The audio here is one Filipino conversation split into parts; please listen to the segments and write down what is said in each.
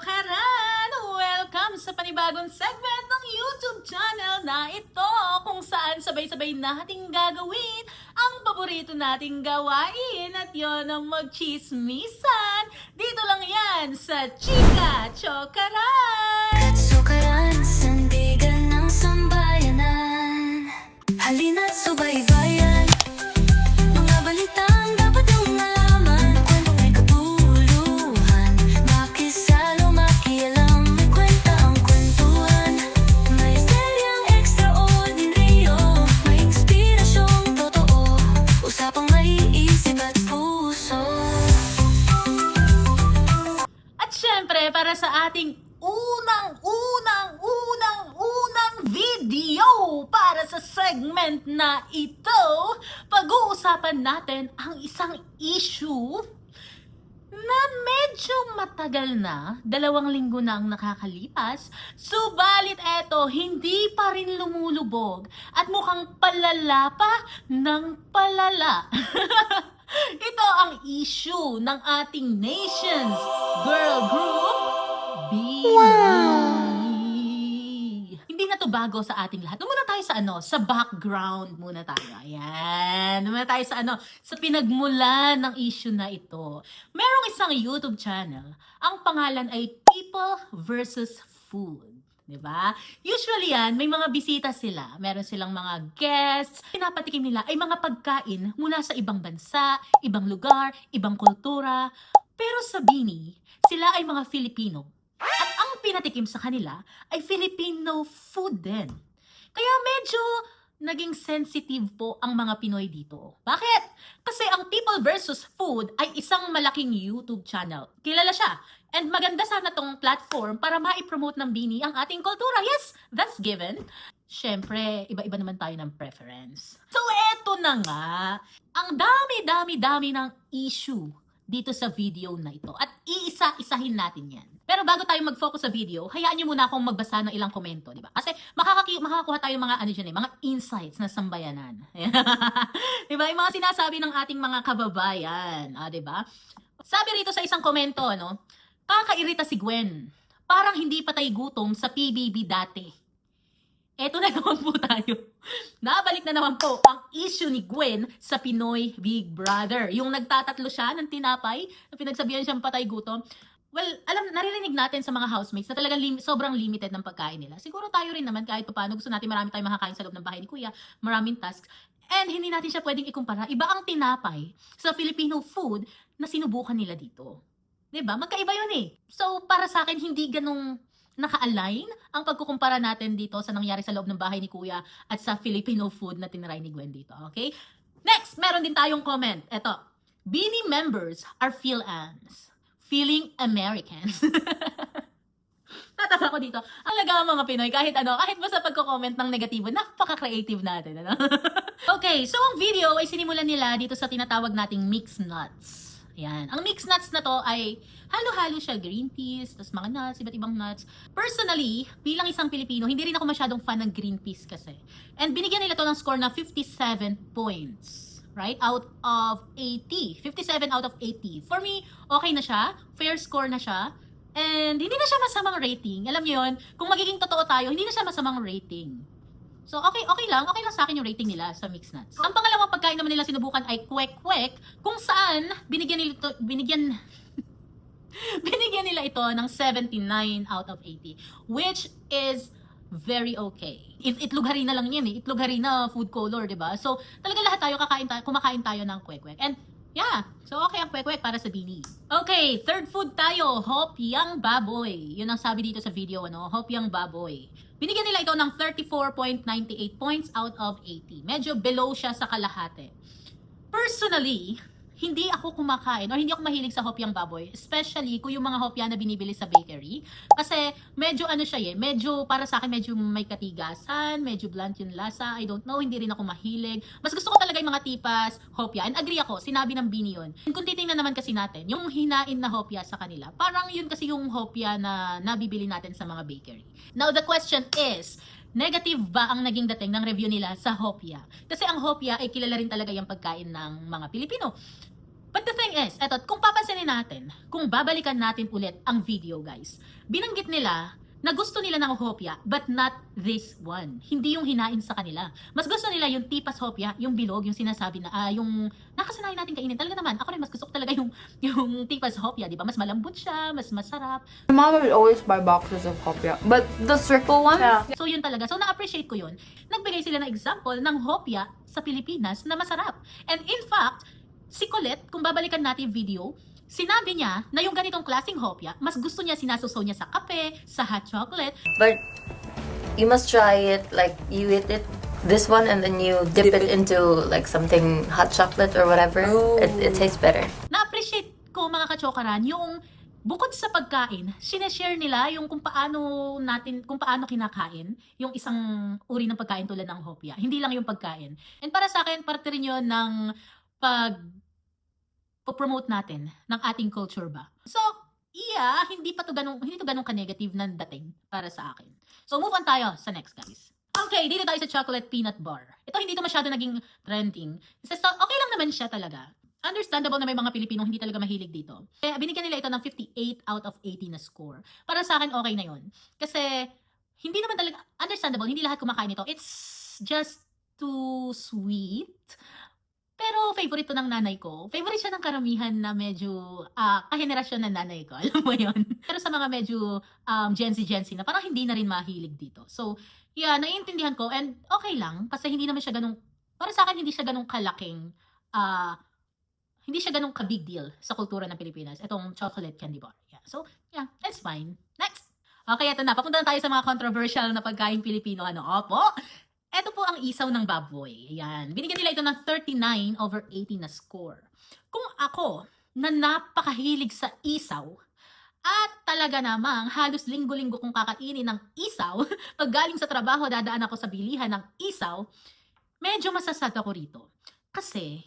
Chokaran! Welcome sa panibagong segment ng YouTube channel na ito kung saan sabay-sabay nating gagawin ang paborito nating gawain at yon ang magchismisan. Dito lang yan sa Chika Chokaran! Katsukaran, sandigan ng sambayanan Halina't subaybayan issue na medyo matagal na, dalawang linggo na ang nakakalipas, subalit eto, hindi pa rin lumulubog at mukhang palala pa ng palala. Ito ang issue ng ating nation's girl group, BB. Hindi na to bago sa ating lahat. Muna tayo sa ano, sa background muna tayo. Ayan. Muna tayo sa ano, sa pinagmulan ng issue na ito. Merong isang YouTube channel. Ang pangalan ay People versus Food. 'di ba? Usually yan, may mga bisita sila. Meron silang mga guests. Pinapatikim nila ay mga pagkain mula sa ibang bansa, ibang lugar, ibang kultura. Pero sa Bini, sila ay mga Filipino. At ang pinatikim sa kanila ay Filipino food din. Kaya medyo naging sensitive po ang mga Pinoy dito. Bakit? Kasi ang People versus Food ay isang malaking YouTube channel. Kilala siya. And maganda sana tong platform para ma-promote ng Bini ang ating kultura. Yes, that's given. Siyempre, iba-iba naman tayo ng preference. So, eto na nga. Ang dami-dami-dami ng issue dito sa video na ito. At iisa-isahin natin yan. Pero bago tayo mag-focus sa video, hayaan niyo muna akong magbasa ng ilang komento, di ba? Kasi makakaki makakakuha tayo mga ano dyan eh, mga insights na sambayanan. di ba? Yung mga sinasabi ng ating mga kababayan, ah, di ba? Sabi rito sa isang komento, no? Kakairita si Gwen. Parang hindi patay gutom sa PBB dati. Eto na naman po tayo. Nabalik na naman po ang issue ni Gwen sa Pinoy Big Brother. Yung nagtatatlo siya ng tinapay, na pinagsabihan siyang patay gutom. Well, alam, naririnig natin sa mga housemates na talagang lim- sobrang limited ng pagkain nila. Siguro tayo rin naman kahit paano gusto natin marami tayong makakain sa loob ng bahay ni Kuya, maraming tasks. And hindi natin siya pwedeng ikumpara. Iba ang tinapay sa Filipino food na sinubukan nila dito. 'Di ba? Magkaiba 'yun eh. So, para sa akin hindi ganong naka-align ang pagkukumpara natin dito sa nangyari sa loob ng bahay ni Kuya at sa Filipino food na tinry ni Gwen dito. Okay? Next, meron din tayong comment. Eto. Beanie members are Phil-Ans. Feeling Americans. Natawa ko dito. Ang laga mga Pinoy, kahit ano, kahit basta pagko-comment ng negatibo, napaka-creative natin. Ano? okay, so ang video ay sinimulan nila dito sa tinatawag nating mixed nuts. Yan. Ang mixed nuts na to ay halo-halo siya, green peas, tapos mga nuts, iba't ibang nuts. Personally, bilang isang Pilipino, hindi rin ako masyadong fan ng green peas kasi. And binigyan nila to ng score na 57 points. Right? Out of 80. 57 out of 80. For me, okay na siya. Fair score na siya. And hindi na siya masamang rating. Alam niyo yun, kung magiging totoo tayo, hindi na siya masamang rating. So, okay, okay lang. Okay lang sa akin yung rating nila sa mixed nuts. Ang pangalawang pagkain naman nila sinubukan ay kwek-kwek, kung saan binigyan nila ito, binigyan, binigyan nila ito ng 79 out of 80. Which is very okay. It, itlog harina lang yan eh. Itlog harina food color, di ba? So, talaga lahat tayo kakain tayo, kumakain tayo ng kwek-kwek. And Yeah. So, okay ang kwek-kwek para sa Bini. Okay, third food tayo. Hop Yang Baboy. Yun ang sabi dito sa video, ano? Hop Yang Baboy. Binigyan nila ito ng 34.98 points out of 80. Medyo below siya sa kalahati. Personally, hindi ako kumakain or hindi ako mahilig sa hopyang baboy. Especially kung yung mga hopya na binibili sa bakery. Kasi medyo ano siya eh, medyo para sa akin medyo may katigasan, medyo blunt yung lasa. I don't know, hindi rin ako mahilig. Mas gusto ko talaga yung mga tipas hopya. And agree ako, sinabi ng Bini yun. Kung titingnan naman kasi natin, yung hinain na hopya sa kanila, parang yun kasi yung hopya na nabibili natin sa mga bakery. Now the question is, Negative ba ang naging dating ng review nila sa hopya? Kasi ang hopya ay kilala rin talaga yung pagkain ng mga Pilipino. But the thing is, eto, kung papansinin natin, kung babalikan natin ulit ang video, guys, binanggit nila na gusto nila ng hopya, but not this one. Hindi yung hinain sa kanila. Mas gusto nila yung tipas hopya, yung bilog, yung sinasabi na, ah, yung nakasanayan natin kainin. Talaga naman, ako rin mas gusto ko talaga yung, yung tipas hopya, di ba? Mas malambot siya, mas masarap. My mom would always buy boxes of hopia, but the circle one. Yeah. So yun talaga. So na-appreciate ko yun. Nagbigay sila ng example ng hopya sa Pilipinas na masarap. And in fact, si Colette, kung babalikan natin yung video, sinabi niya na yung ganitong klaseng hopya, mas gusto niya sinasusaw niya sa kape, sa hot chocolate. But you must try it like you eat it this one and then you dip, it, into like something hot chocolate or whatever. It, it tastes better. Na-appreciate ko mga kachokaran yung bukod sa pagkain, sineshare nila yung kung paano natin, kung paano kinakain yung isang uri ng pagkain tulad ng hopya. Hindi lang yung pagkain. And para sa akin, parte rin yun ng pag promote natin ng ating culture ba. So, iya, hindi pa to ganun, hindi to ganun ka-negative na dating para sa akin. So, move on tayo sa next, guys. Okay, dito tayo sa chocolate peanut bar. Ito hindi to masyado naging trending. Kasi so, okay lang naman siya talaga. Understandable na may mga Pilipino hindi talaga mahilig dito. Kaya binigyan nila ito ng 58 out of 80 na score. Para sa akin, okay na yun. Kasi, hindi naman talaga, understandable, hindi lahat kumakain ito. It's just too sweet. Pero favorite ng nanay ko. Favorite siya ng karamihan na medyo ah kahenerasyon ng nanay ko. Alam mo yon Pero sa mga medyo um, Gen Z, Gen Z na parang hindi na rin mahilig dito. So, yeah, naiintindihan ko. And okay lang. Kasi hindi naman siya ganong, para sa akin, hindi siya ganong kalaking, ah, hindi siya ganong ka-big deal sa kultura ng Pilipinas. Itong chocolate candy bar. Yeah. So, yeah, that's fine. Next! Okay, ito na. Papunta na tayo sa mga controversial na pagkain Pilipino. Ano? Opo! Ito po ang isaw ng baboy. Ayan. Binigyan nila ito ng 39 over 80 na score. Kung ako, na napakahilig sa isaw, at talaga namang halos linggo-linggo kong kakainin ng isaw, pag galing sa trabaho, dadaan ako sa bilihan ng isaw, medyo masasad ako rito. Kasi,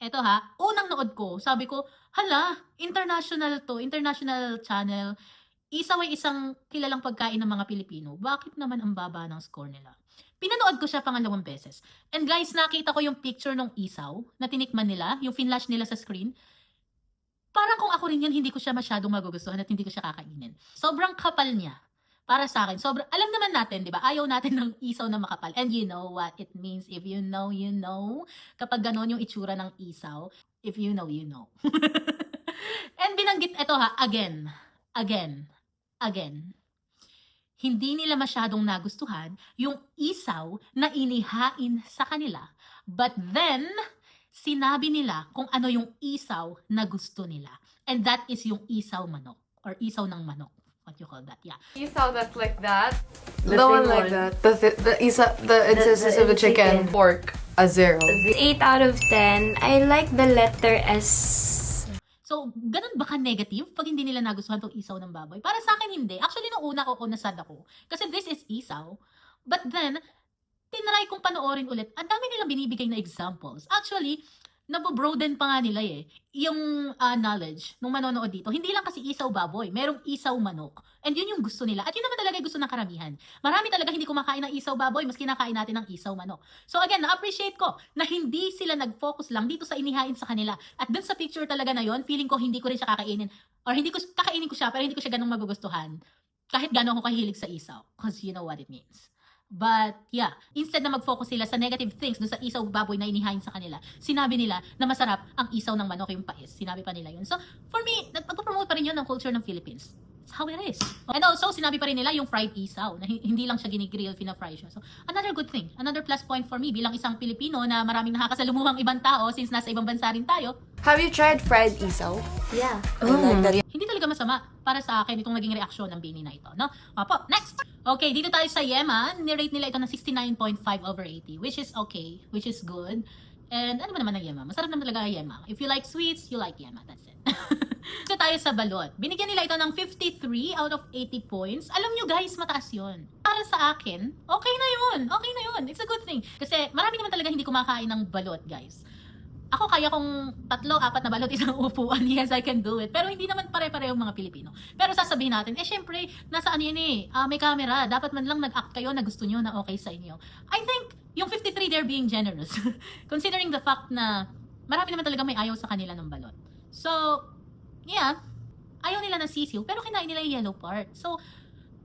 eto ha, unang nood ko, sabi ko, hala, international to, international channel, isaw ay isang kilalang pagkain ng mga Pilipino. Bakit naman ang baba ng score nila? Pinanood ko siya pangalawang beses. And guys, nakita ko yung picture ng isaw na tinikman nila, yung finlash nila sa screen. Parang kung ako rin yan, hindi ko siya masyadong magugustuhan at hindi ko siya kakainin. Sobrang kapal niya. Para sa akin, sobrang, alam naman natin, di ba? Ayaw natin ng isaw na makapal. And you know what it means. If you know, you know. Kapag ganon yung itsura ng isaw, if you know, you know. And binanggit, eto ha, again, again, again hindi nila masyadong nagustuhan yung isaw na inihain sa kanila. But then, sinabi nila kung ano yung isaw na gusto nila. And that is yung isaw manok or isaw ng manok. What you call that? Yeah. Isaw that's like that. The The, one like that. The th- the isa the insistency of the the chicken. chicken. Pork a zero. 8 out of 10. I like the letter S. So, ganun ba ka-negative pag hindi nila nagustuhan tong isaw ng baboy? Para sa akin, hindi. Actually, nung una, oo, nasad ako. Kasi this is isaw. But then, tinry kong panoorin ulit. Ang dami nilang binibigay na examples. Actually, nabobroaden pa nga nila eh. Yung ah, knowledge nung manonood dito. Hindi lang kasi isaw baboy. Merong isaw manok. And yun yung gusto nila. At yun naman talaga yung gusto ng karamihan. Marami talaga hindi kumakain ng isaw baboy. Mas kinakain natin ng isaw manok. So again, na-appreciate ko na hindi sila nag-focus lang dito sa inihain sa kanila. At dun sa picture talaga na yon, feeling ko hindi ko rin siya kakainin. Or hindi ko, kakainin ko siya, pero hindi ko siya ganong magugustuhan. Kahit gano'n ako kahilig sa isaw. Because you know what it means. But yeah, instead na mag-focus sila sa negative things dun sa isaw baboy na inihain sa kanila, sinabi nila na masarap ang isaw ng manok yung pais. Sinabi pa nila yun. So, for me, nagpo-promote pa rin yun ng culture ng Philippines. It's how it is. And also, sinabi pa rin nila yung fried isaw, na hi- hindi lang siya ginigrill, fina-fry siya. So, another good thing, another plus point for me bilang isang Pilipino na maraming nakakasalumuhang ibang tao since nasa ibang bansa rin tayo, Have you tried fried isaw? Yeah, I like that. Talaga masama para sa akin itong naging reaksyon ng Bini na ito. No? Opo, next! Okay, dito tayo sa Yema. Nirate nila ito ng 69.5 over 80, which is okay, which is good. And ano ba naman ng Yema? Masarap naman talaga ang Yema. If you like sweets, you like Yema. That's it. Dito tayo sa balot. Binigyan nila ito ng 53 out of 80 points. Alam nyo guys, mataas yon. Para sa akin, okay na yun. Okay na yun. It's a good thing. Kasi marami naman talaga hindi kumakain ng balot, guys. Ako kaya kong tatlo, apat na balot isang upuan. Yes, I can do it. Pero hindi naman pare-pareho mga Pilipino. Pero sasabihin natin, eh syempre, nasa ano yun eh, ah, may camera. Dapat man lang nag-act kayo na gusto nyo na okay sa inyo. I think, yung 53, they're being generous. Considering the fact na marami naman talaga may ayaw sa kanila ng balot. So, yeah, ayaw nila ng sisiw, pero kinain nila yung yellow part. So,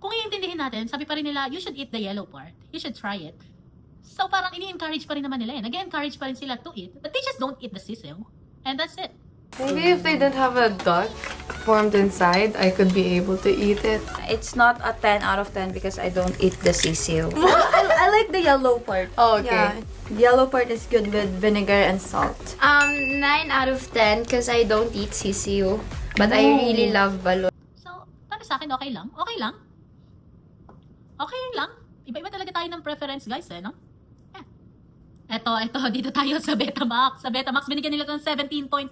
kung iintindihin natin, sabi pa rin nila, you should eat the yellow part. You should try it. So, parang ini-encourage pa rin naman nila eh. Nag-encourage pa rin sila to eat, but they just don't eat the sisiw. And that's it. Maybe if they didn't have a duck formed inside, I could be able to eat it. It's not a 10 out of 10 because I don't eat the sisiu. I, I like the yellow part. Oh, okay. Yeah, the yellow part is good with vinegar and salt. Um, 9 out of 10 because I don't eat sisiu. But I really love balot. So, para sa akin, okay lang. Okay lang. Okay lang. Iba-iba talaga tayo ng preference, guys, eh, no? Eto, eto, dito tayo sa Betamax. Sa Betamax, binigyan nila ng 17.5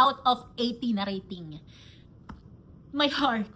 out of 80 na rating. My heart.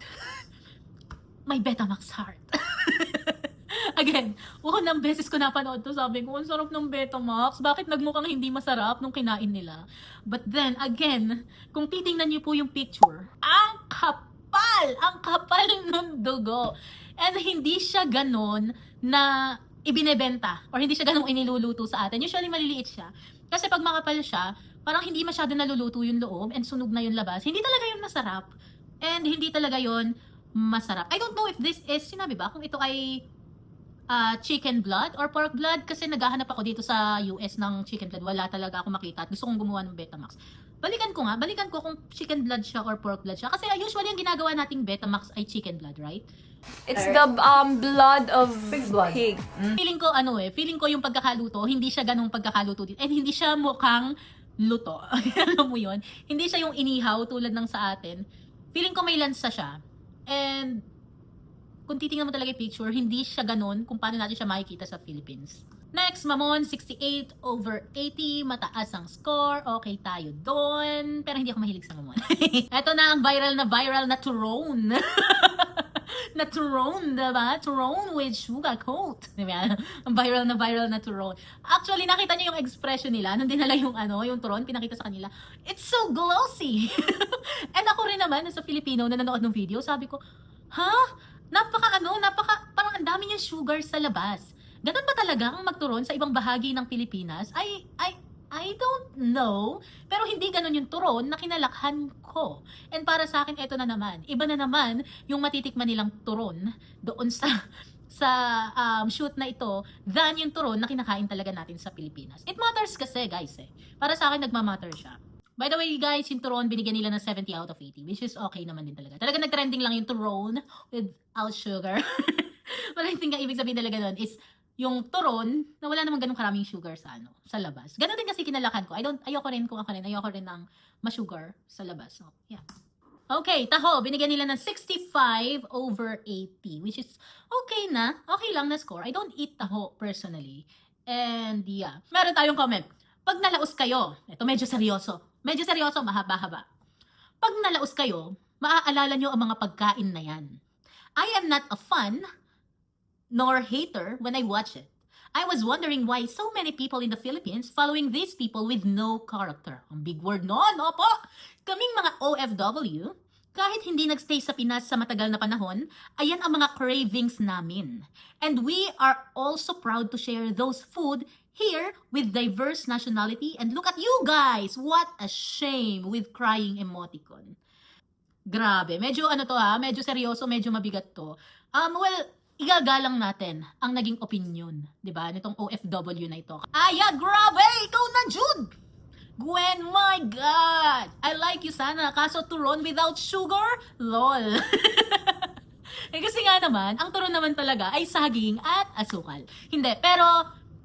My Betamax heart. Again, unang beses ko napanood to, sabi ko, ang sarap ng Betamax. Bakit nagmukhang hindi masarap nung kinain nila? But then, again, kung titingnan niyo po yung picture, ang kapal! Ang kapal ng dugo. And hindi siya ganon na ibinebenta or hindi siya ganong iniluluto sa atin. Usually maliliit siya. Kasi pag makapal siya, parang hindi masyado naluluto yung loob and sunog na yung labas. Hindi talaga yun masarap. And hindi talaga yun masarap. I don't know if this is, sinabi ba, kung ito ay ah, chicken blood or pork blood kasi naghahanap ako dito sa US ng chicken blood. Wala talaga ako makita at gusto kong gumawa ng Betamax. Balikan ko nga, balikan ko kung chicken blood siya or pork blood siya. Kasi ah, usually ang ginagawa nating Betamax ay chicken blood, right? It's the um blood of Pig blood. pig. Feeling ko ano eh, feeling ko yung pagkakaluto, hindi siya ganung pagkakaluto dito. And hindi siya mukhang luto. Alam mo yun? Hindi siya yung inihaw tulad ng sa atin. Feeling ko may lansa siya. And kung titingnan mo talaga yung picture, hindi siya ganun kung paano natin siya makikita sa Philippines. Next, Mamon, 68 over 80. Mataas ang score. Okay tayo doon. Pero hindi ako mahilig sa Mamon. Ito na ang viral na viral na turon. na turon, diba? Turon with sugar coat. Diba? Ang viral na viral na turon. Actually, nakita niyo yung expression nila nung dinala yung ano, yung turon, pinakita sa kanila. It's so glossy. And ako rin naman, sa Filipino, na nanood ng video, sabi ko, ha? Napaka ano, napaka, parang ang dami niyang sugar sa labas. Ganun ba talaga ang magturon sa ibang bahagi ng Pilipinas? I, I, I don't know. Pero hindi ganun yung turon na kinalakhan ko. And para sa akin, eto na naman. Iba na naman yung matitikman nilang turon doon sa sa um, shoot na ito than yung turon na kinakain talaga natin sa Pilipinas. It matters kasi, guys, eh. Para sa akin, nagmamatter siya. By the way, guys, yung turon, binigyan nila ng 70 out of 80, which is okay naman din talaga. Talaga nag-trending lang yung turon without sugar. But I think ang ibig sabihin talaga nun is yung turon na wala namang ganun karaming sugar sa ano, sa labas. Ganun din kasi kinalakan ko. I don't ayoko rin kung ako rin, ayoko rin ng ma-sugar sa labas. So, yeah. Okay, taho, binigyan nila ng 65 over 80, which is okay na. Okay lang na score. I don't eat taho personally. And yeah, meron tayong comment. Pag nalaos kayo, ito medyo seryoso. Medyo seryoso, mahaba-haba. Pag nalaos kayo, maaalala nyo ang mga pagkain na yan. I am not a fan nor hater when I watch it. I was wondering why so many people in the Philippines following these people with no character. Ang big word no, no po. Kaming mga OFW, kahit hindi nagstay sa Pinas sa matagal na panahon, ayan ang mga cravings namin. And we are also proud to share those food here with diverse nationality. And look at you guys! What a shame with crying emoticon. Grabe, medyo ano to ha, medyo seryoso, medyo mabigat to. Um, well, igagalang natin ang naging opinion, 'di ba? Nitong OFW na ito. Aya, grabe! Ikaw na, Jude! Gwen, my God! I like you sana, kaso turon without sugar? LOL. eh kasi nga naman, ang turon naman talaga ay saging at asukal. Hindi, pero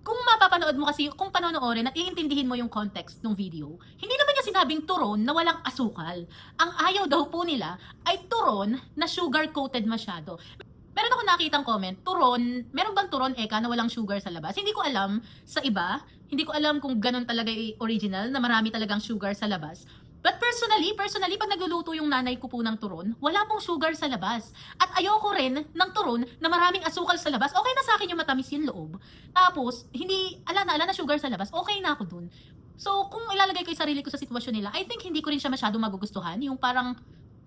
kung mapapanood mo kasi, kung panonoorin at iintindihin mo yung context ng video, hindi naman niya sinabing turon na walang asukal. Ang ayaw daw po nila ay turon na sugar-coated masyado. Meron ako nakitang comment, turon, meron bang turon eka na walang sugar sa labas? Hindi ko alam sa iba, hindi ko alam kung ganun talaga yung original na marami talagang sugar sa labas. But personally, personally, pag nagluluto yung nanay ko po ng turon, wala pong sugar sa labas. At ayoko rin ng turon na maraming asukal sa labas. Okay na sa akin yung matamis yung loob. Tapos, hindi, ala na, ala na sugar sa labas. Okay na ako dun. So, kung ilalagay ko yung sarili ko sa sitwasyon nila, I think hindi ko rin siya masyado magugustuhan. Yung parang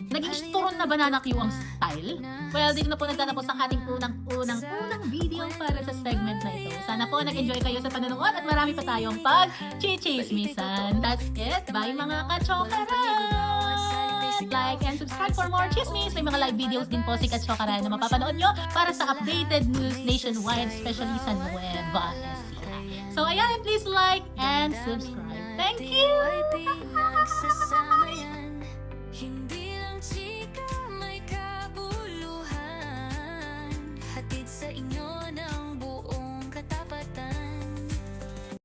Naging turon na banana Q ang style? Well, dito na po nagtatapos ang ating unang-unang-unang video para sa segment na ito. Sana po nag-enjoy kayo sa panonood at marami pa tayong pag-chichismisan. That's it. Bye mga kachokaran! Like and subscribe for more chismis. May mga live videos din po si Kachokaran na mapapanood nyo para sa updated news nationwide, especially sa Nueva Ecija. So ayan, please like and subscribe. Thank you!